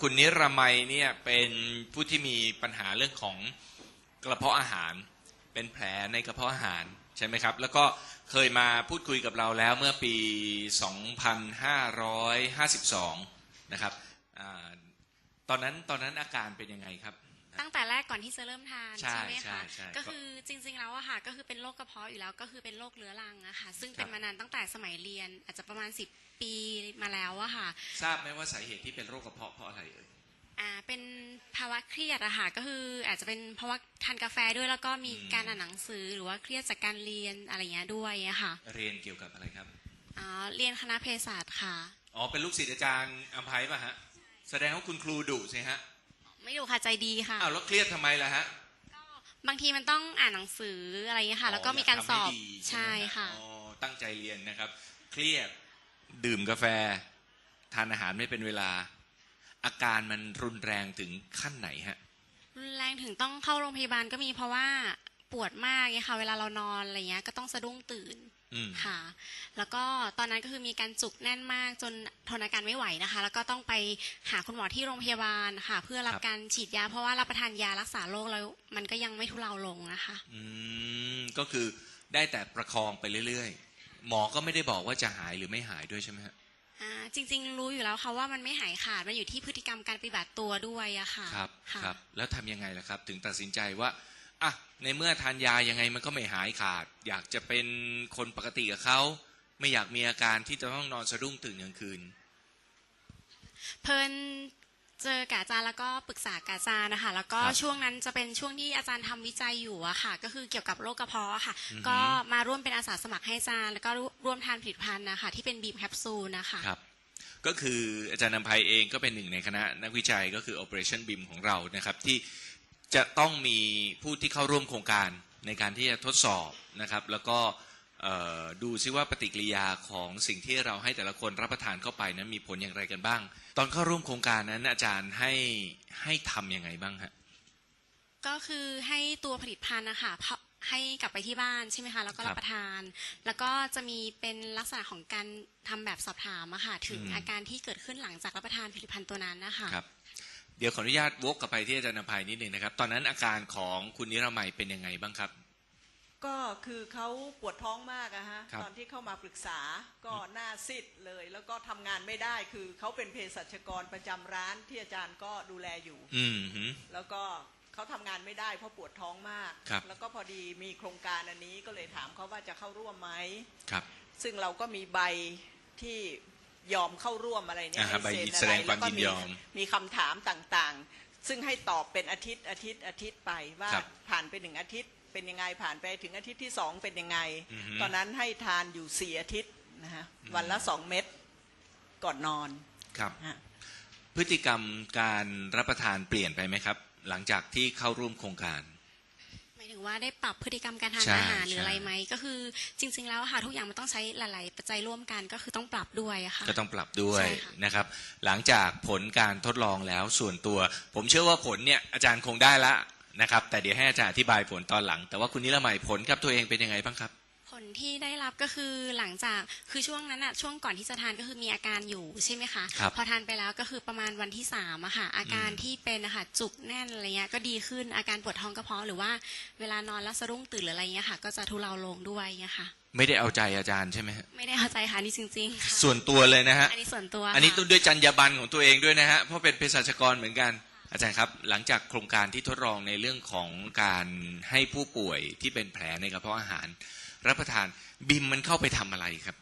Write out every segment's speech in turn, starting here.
คุณนิรมัยเนี่ยเป็นผู้ที่มีปัญหาเรื่องของกระเพาะอาหาร เป็นแผลในกระเพาะอาหารใช่ไหมครับ แล้วก็เคยมาพูดคุยกับเราแล้วเมื่อปี 2552 นะครับอตอนนั้นตอนนั้นอาการเป็นยังไงครับ ตั้งแต่แรก อนที่จะเริ่มทานใช่ไหมใช่คะใช่ก็คือจริง ๆ แล้วอะค่ะก็คือเป็นโรคกระเพาะอยู่แล้วก็คือเป็นโรคเรื้อรังอะค่ะซึ่งเป็นครับมานานตั้งแต่สมัยเรียน อาจจะประมาณ10ปีมาแล้วอะค่ะ ทราบไหมว่าสาเหตุที่เป็นโรคกระเพาะเพราะอะไรเอ่ยอ่าเป็นภาวะเครียดอะค่ะก็คืออาจจะเป็นเพราะว่าทานกาแฟด้วยแล้วก็มีอืมการอ่านหนังสือหรือว่าเครียดจากการเรียนอะไรเงี้ยด้วยอะค่ะเรียนเกี่ยวกับอะไรครับอ่าเรียนคณะเภสัชค่ะอ๋อเป็นลูกศิษย์อาจารย์อัมภัยป่ะฮะแสดงว่าคุณครูดุสิฮะ ไม่ดูค่ะใจดีค่ะ อ้าวแล้วเครียดทำไมล่ะฮะบางทีมันต้องอ่านหนังสืออะไรเงี้ยค่ะ แล้วก็มีการสอบยทำให้ดีใช่ไหมฮค่ะอ๋อตั้งใจเรียนนะครับ เครียดดื่มกาแฟ ทานอาหารไม่เป็นเวลา อาการมันรุนแรงถึงขั้นไหนฮะ รุนแรงถึงต้องเข้าโรงพยาบาลก็มีเพราะว่าปวดมากเนี่ยค่ะ เวลาเรานอนอะไรเงี้ยก็ต้องสะดุ้งตื่นอืม ค่ะ แล้วก็ตอนนั้นก็คือมีการจุกแน่นมากจนทนอาการไม่ไหวนะคะ แล้วก็ต้องไปหาคุณหมอที่โรงพยาบาลค่ะ เพื่อรับครับการฉีดยา เพราะว่ารับประทานยารักษาโรคแล้วมันก็ยังไม่ทุเลาลงนะคะ อืมก็คือได้แต่ประคองไปเรื่อยๆ หมอก็ไม่ได้บอกว่าจะหายหรือไม่หายด้วยใช่ไหมฮะอ่าจริง ๆ รู้อยู่แล้วค่ะว่ามันไม่หายขาดมันอยู่ที่พฤติกรรมการปฏิบัติตัวด้วยอะค่ะครับค่ะครับ แล้วทำยังไงล่ะครับ ถึงตัดสินใจว่า อะในเมื่อทานยายังไงมันก็ไม่หายขาด อยากจะเป็นคนปกติกับเขาไม่อยากมีอาการที่จะต้องนอนสะดุ้งตื่นกลางคืน เพลินเจอกับอาจารย์แล้วก็ปรึกษากับอาจารย์นะคะ แล้วก็ครับช่วงนั้นจะเป็นช่วงที่อาจารย์ทำวิจัยอยู่อะค่ะ ก็คือเกี่ยวกับโรคกระเพาะอะค่ะอือฮึก็มาร่วมเป็นอาสาสมัครให้อาจารย์ แล้วก็ร่วมทานผลิตภัณฑ์นะคะ ที่เป็นบีมแคปซูลนะคะครับก็คืออาจารย์นำภัยเองก็เป็นหนึ่งในคณะนักวิจัยก็คือ Operation BIM ของเรานะครับที่ จะต้องมีผู้ที่เข้าร่วมโครงการในการที่จะทดสอบนะครับ แล้วก็เอ่อดูซิว่าปฏิกิริยาของสิ่งที่เราให้แต่ละคนรับประทานเข้าไปนั้นมีผลอย่างไรกันบ้าง ตอนเข้าร่วมโครงการนั้นอาจารย์ให้ให้ทำยังไงบ้างฮะก็คือให้ตัวผลิตภัณฑ์นะคะเพาะให้กลับไปที่บ้านใช่ไหมคะแล้วก็ครัรับบประทาน แล้วก็จะมีเป็นลักษณะของการทำแบบสอบถามอะค่ะถึงอืมอาการที่เกิดขึ้นหลังจากรับประทานผลิตภัณฑ์ตัวนั้นนะคะครับ เดี๋ยวขออนุญาตวกกลับไปที่อาจารย์นำภัยนิดหนึ่งนะครับ ตอนนั้นอาการของคุณนิรมัยเป็นยังไงบ้างครับ ก็คือเขาปวดท้องมากอะฮะครับ ตอนที่เข้ามาปรึกษาก็หน้าซีดเลย แล้วก็ทำงานไม่ได้คือเขาเป็นเภสัชกรประจำร้านที่อาจารย์ก็ดูแลอยู่ อืมฮึแล้วก็เขาทำงานไม่ได้เพราะปวดท้องมาก ครับ แล้วก็พอดีมีโครงการอันนี้ก็เลยถามเขาว่าจะเข้าร่วมไหม ครับ ซึ่งเราก็มีใบที่ ยอมเข้าร่วมอะไรเนี่ยอ่าฮะให้เซ็นใบแสดงความแล้วก็ยินยอมมีคำถามต่างๆ ซึ่งให้ตอบเป็นอาทิตย์อาทิตย์อาทิตย์ไปว่าครับผ่านไปหนึ่งอาทิตย์เป็นยังไงผ่านไปถึงอาทิตย์ที่สองเป็นยังไงอือฮึตอนนั้นให้ทานอยู่สี่อาทิตย์นะฮะวันละสองเม็ดก่อนนอนครับฮะพฤติกรรมการรับประทานเปลี่ยนไปไหมครับ หลังจากที่เข้าร่วมโครงการหมายถึง ว่าได้ปรับพฤติกรรมการทานใช่อาหารหรือใช่อะไรไหมก็คือจริง ๆ แล้วอะค่ะทุกอย่างมันต้องใช้หลาย ๆ ปัจจัยร่วมกันก็คือต้องปรับด้วยอะค่ะก็ต้องปรับด้วยใช่ค่ะนะครับ หลังจากผลการทดลองแล้วส่วนตัว ผมเชื่อว่าผลเนี่ยอาจารย์คงได้ละนะครับ แต่เดี๋ยวให้อาจารย์อธิบายผลตอนหลัง แต่ว่าคุณนิรมัยผลกับตัวเองเป็นยังไงบ้างครับผ ลที่ได้รับก็คือหลังจากคือช่วงนั้นอะช่วงก่อนที่จะทานก็คือมีอาการอยู่ใช่ไหมคะครับพอทานไปแล้วก็คือประมาณวันที่สามอะค่ะ อาการอืมที่เป็นอะค่ะจุกแน่นอะไรเงี้ยก็ดีขึ้นอาการปวดท้องกระเพาะหรือว่าเวลานอนแล้วสะดุ้งตื่นหรืออะไรเงี้ยค่ะ ก็จะทุเลาลงด้วยเงี้ยค่ะ ไม่ได้เอาใจอาจารย์ใช่ไหมฮะไม่ได้เข้าใจค่ะนี่จริงๆค่ะส่วนตัวเลยนะฮะ อันนี้ส่วนตัวอันนี้ค่ะ ต้องด้วยจรรยาบรรณของตัวเองด้วยนะฮะ เพราะเป็นเภสัชกรเหมือนกัน อาจารย์ครับ หลังจากโครงการที่ทดลองในเรื่องของการให้ผู้ป่วยที่เป็นแผลในกระเพาะอาหาร รับประทานบิมมันเข้าไปทำอะไรครับ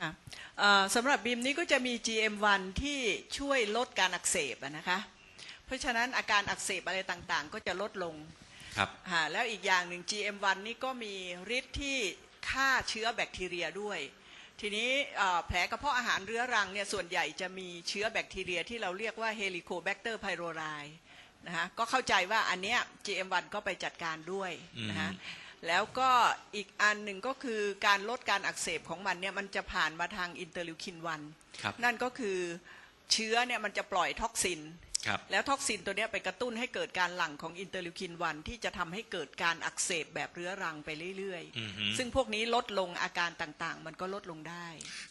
ค่ะเอ่อสำหรับบีมนี้ก็จะมี GM1 ที่ช่วยลดการอักเสบอะนะคะ เพราะฉะนั้นอาการอักเสบอะไรต่างๆ ก็จะลดลงครับฮะแล้วอีกอย่างหนึ่ง GM1 นี่ก็มีฤทธิ์ที่ฆ่าเชื้อแบคทีเรียด้วย ทีนี้เอ่อแผลกระเพาะอาหารเรื้อรังเนี่ยส่วนใหญ่จะมีเชื้อแบคทีเรียที่เราเรียกว่า Helicobacter pylori นะฮะก็เข้าใจว่าอันเนี้ย GM1 ก็ไปจัดการด้วยนะฮะอืม แล้วก็อีกอันหนึ่งก็คือการลดการอักเสบของมันเนี่ยมันจะผ่านมาทางอินเตอร์ลิวคินครับ1นั่นก็คือเชื้อเนี่ยมันจะปล่อยท็อกซินครับแล้วท็อกซินตัวเนี้ยไปกระตุ้นให้เกิดการหลั่งของอินเตอร์ลิวคินวันที่จะทำให้เกิดการอักเสบแบบเรื้อรังไปเรื่อยอือฮึๆซึ่งพวกนี้ลดลงอาการต่างๆ มันก็ลดลงได้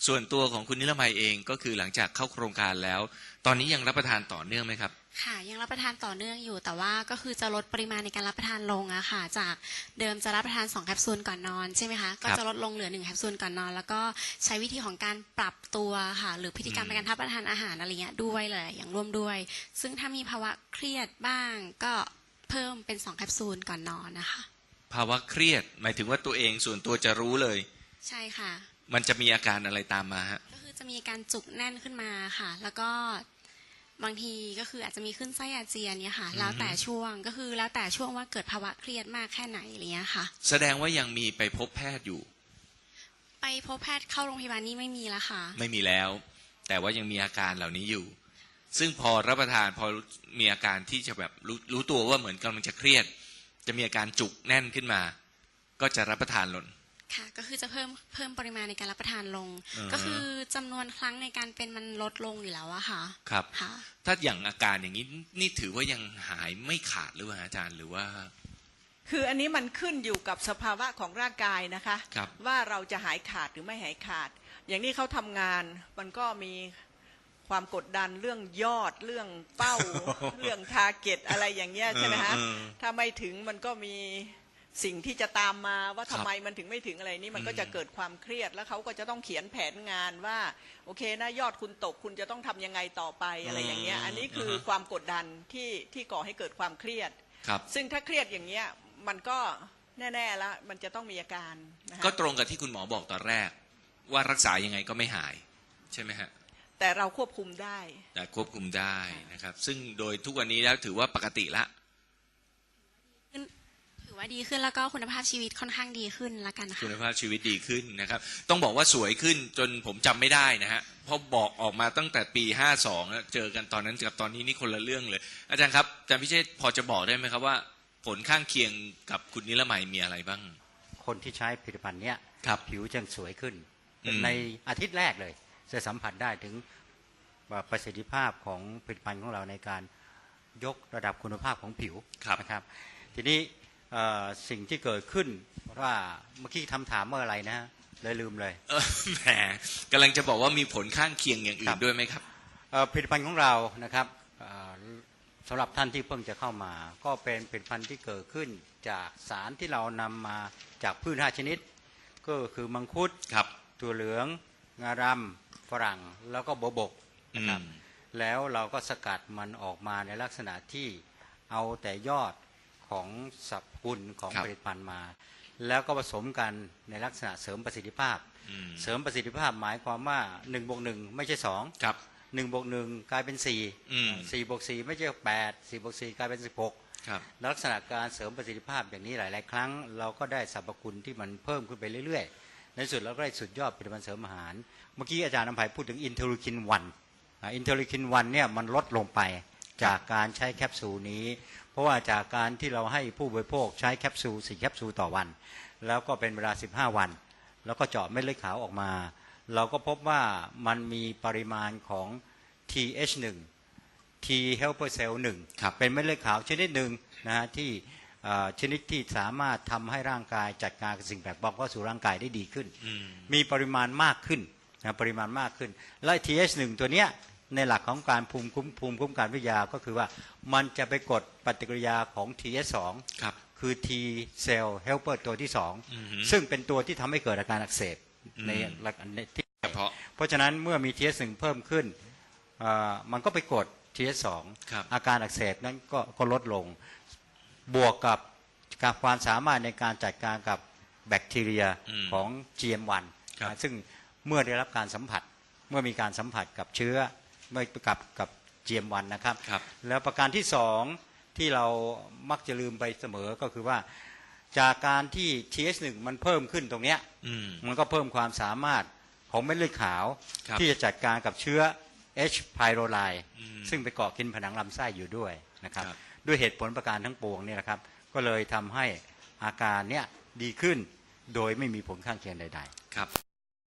ส่วนตัวของคุณนิรมัยเองก็คือหลังจากเข้าโครงการแล้ว ตอนนี้ยังรับประทานต่อเนื่องไหมครับค่ะยังรับประทานต่อเนื่องอยู่ แต่ว่าก็คือจะลดปริมาณในการรับประทานลงอะค่ะ จากเดิมจะรับประทาน2แคปซูลก่อนนอนใช่ไหมคะก็จะลดลงเหลือ1แคปซูลก่อนนอน แล้วก็ใช้วิธีของการปรับตัวค่ะ หรือพฤติกรรมในการรับประทานอาหารอะไรเงี้ยด้วยเลยอย่างร่วมด้วย ซึ่งถ้ามีภาวะเครียดบ้างก็เพิ่มเป็น2แคปซูลก่อนนอนนะคะ ภาวะเครียดหมายถึงว่าตัวเองส่วนตัวจะรู้เลย ใช่ค่ะ มันจะมีอาการอะไรตามมาฮะก็คือจะมีการจุกแน่นขึ้นมาค่ะ แล้วก็ บางทีก็คืออาจจะมีขึ้นไส้อาเจียนเนี่ยค่ะอือฮึแล้วแต่ช่วงก็คือแล้วแต่ช่วงว่าเกิดภาวะเครียดมากแค่ไหนอะไรเงี้ยค่ะ แสดงว่ายังมีไปพบแพทย์อยู่ ไปพบแพทย์เข้าโรงพยาบาลนี่ไม่มีแล้วค่ะ ไม่มีแล้ว แต่ว่ายังมีอาการเหล่านี้อยู่ ซึ่งพอรับประทานพอมีอาการที่จะแบบรู้รู้ตัวว่าเหมือนกำลังจะเครียด จะมีอาการจุกแน่นขึ้นมา ก็จะรับประทานลน ค่ะก็คือจะเพิ่มเพิ่มปริมาณในการรับประทานลง อ่าฮะ ก็คือจำนวนครั้งในการเป็นมันลดลงอยู่แล้วอะค่ะครับ ค่ะ ถ้าอย่างอาการอย่างนี้นี่ถือว่ายังหายไม่ขาดหรือเปล่าอาจารย์หรือว่า คืออันนี้มันขึ้นอยู่กับสภาวะของร่างกายนะคะ ครับ ว่าเราจะหายขาดหรือไม่หายขาด อย่างนี้เขาทำงานมันก็มีความกดดันเรื่องยอดเรื่องเป้า เรื่องทาร์เก็ตอะไรอย่างเงี้ยใช่ไหมฮะเออเออ ถ้าไม่ถึงมันก็มี สิ่งที่จะตามมาว่าครัทำบไมมันถึงไม่ถึงอะไรนี่มันก็อืมจะเกิดความเครียดแล้วเขาก็จะต้องเขียนแผนงานว่า โอเคนะยอดคุณตกคุณจะต้องทำยังไงต่อไปอะไรอย่างเงี้ย อันนี้คือความกดดันที่ที่ก่อให้เกิดความเครียด ครับ ซึ่งถ้าเครียดอย่างเงี้ยมันก็แน่ๆแล้วมันจะต้องมีอาการนะคะก็ตรงกับที่คุณหมอบอกตอนแรก ว่ารักษายังไงก็ไม่หาย ใช่ไหมฮะ แต่เราควบคุมได้ แต่ควบคุมได้นะครับ ซึ่งโดยทุกวันนี้แล้วถือว่าปกติละถือ ว่าดีขึ้นแล้วก็คุณภาพชีวิตค่อนข้างดีขึ้นละกันค่ะ คุณภาพชีวิตดีขึ้นนะครับ ต้องบอกว่าสวยขึ้นจนผมจำไม่ได้นะฮะเพราะบอกออกมาตั้งแต่ปี52แล้วเจอกันตอนนั้นกับตอนนี้นี่คนละเรื่องเลย อาจารย์ครับอาจารย์พิเชษพอจะบอกได้ไหมครับว่า ผลข้างเคียงกับคุณนิรมัยมีอะไรบ้าง คนที่ใช้ผลิตภัณฑ์เนี้ยครับ ผิวจะสวยขึ้น อืม ในอาทิตย์แรกเลย จะสัมผัสได้ถึงว่าประสิทธิภาพของผลิตภัณฑ์ของเราในการยกระดับคุณภาพของผิวครับ นะครับ ทีนี้เอ่อ สิ่งที่เกิดขึ้นว่าเมื่อกี้ทำถามเมื่ออะไรนะฮะเลยลืมเลยเออแหมกำลังจะบอกว่ามีผลข้างเคียงอย่างคอื่รันบด้วยไหมครับเอ่อผลิตภัณฑ์ของเรานะครับเอ่อสำหรับท่านที่เพิ่งจะเข้ามา ก็เป็นผลิตภัณฑ์ที่เกิดขึ้นจากสารที่เรานำมาจากพืชห้าชนิด ก็คือมังคุดครับตัวเหลือง งารำฝรั่งแล้วก็โบวบกนะครับอืมแล้วเราก็สกัดมันออกมาในลักษณะที่เอาแต่ยอด ของสรรพคุณของครับผลิตภัณฑ์มา แล้วก็ผสมกันในลักษณะเสริมประสิทธิภาพ อืม เสริมประสิทธิภาพหมายความว่า1บวกหไม่ใช่ 2 ครับ 1บวกหกลายเป็น อืม 4 4บวก4ไม่ใช่ 8 4บวก4กลายเป็น 16 ครับ ลักษณะการเสริมประสิทธิภาพอย่างนี้หลาย ๆ ครั้ง เราก็ได้สรรพคุณที่มันเพิ่มขึ้นไปเรื่อย ๆ ในสุดเราก็ได้สุดยอดผลิตภัณฑ์เสริมอาหาร เมื่อกี้อาจารย์นภัยพูดถึงอินเทอร์คินวันอินเทอร์คินวันเนี่ยมันลดลงไปจากการใช้แคปซูลนี้เพ ราะว่าจากการที่เราให้ผู้บริโภคใช้แคปซูลสี่แคปซูลต่อวัน แล้วก็เป็นเวลา 15 วัน แล้วก็เจาะเม็ดเลือดขาวออกมา เราก็พบว่ามันมีปริมาณของ TH1 T helper cell 1ครับเป็นเม็ดเลือดขาวชนิดหนึ่งนะฮะที่เอ่อชนิดที่สามารถทำให้ร่างกายจัดการกับสิ่งแปลกปลอมเข้าสู่ร่างกายได้ดีขึ้นอืมมีปริมาณมากขึ้นนะปริมาณมากขึ้น และ TH1 ตัวเนี้ย ในหลักของการภูมิคุ้มภูมิคุ้มกันวิทยาก็คือว่ามันจะไปกดปฏิกิริยาของ TH2 ครับคือ T cell helper ตัวที่อือฮึ2ซึ่งเป็นตัวที่ทำให้เกิดอาการอักเสบอืมในหลักในที่เฉพาะเพราะฉะนั้นเมื่อมี TS1 เพิ่มขึ้นเอ่อมันก็ไปกด TS2 ครับอาการอักเสบนั้นก็ก็ลดลง บวกกับกับความสามารถในการจัดการกับแบคทีเรียอืมของ GM1 ครับนะซึ่งเมื่อได้รับการสัมผัสเมื่อมีการสัมผัสกับเชื้อ เมื่อกับกับ GM1 นะครับ ครับ แล้วประการที่สองที่เรามักจะลืมไปเสมอก็คือว่าจากการที่ TH1 มันเพิ่มขึ้นตรงเนี้ยอืม มันก็เพิ่มความสามารถของเม็ดเลือดขาว ครับที่จะจัดการกับเชื้อ H. pylori อืมซึ่งไปเกาะกินผนังลำไส้อยู่ด้วยนะครับ ครับ ด้วยเหตุผลประการทั้งปวงเนี่ยนะครับ ก็เลยทำให้อาการเนี้ยดีขึ้นโดยไม่มีผลข้างเคียงใด ๆ ครับ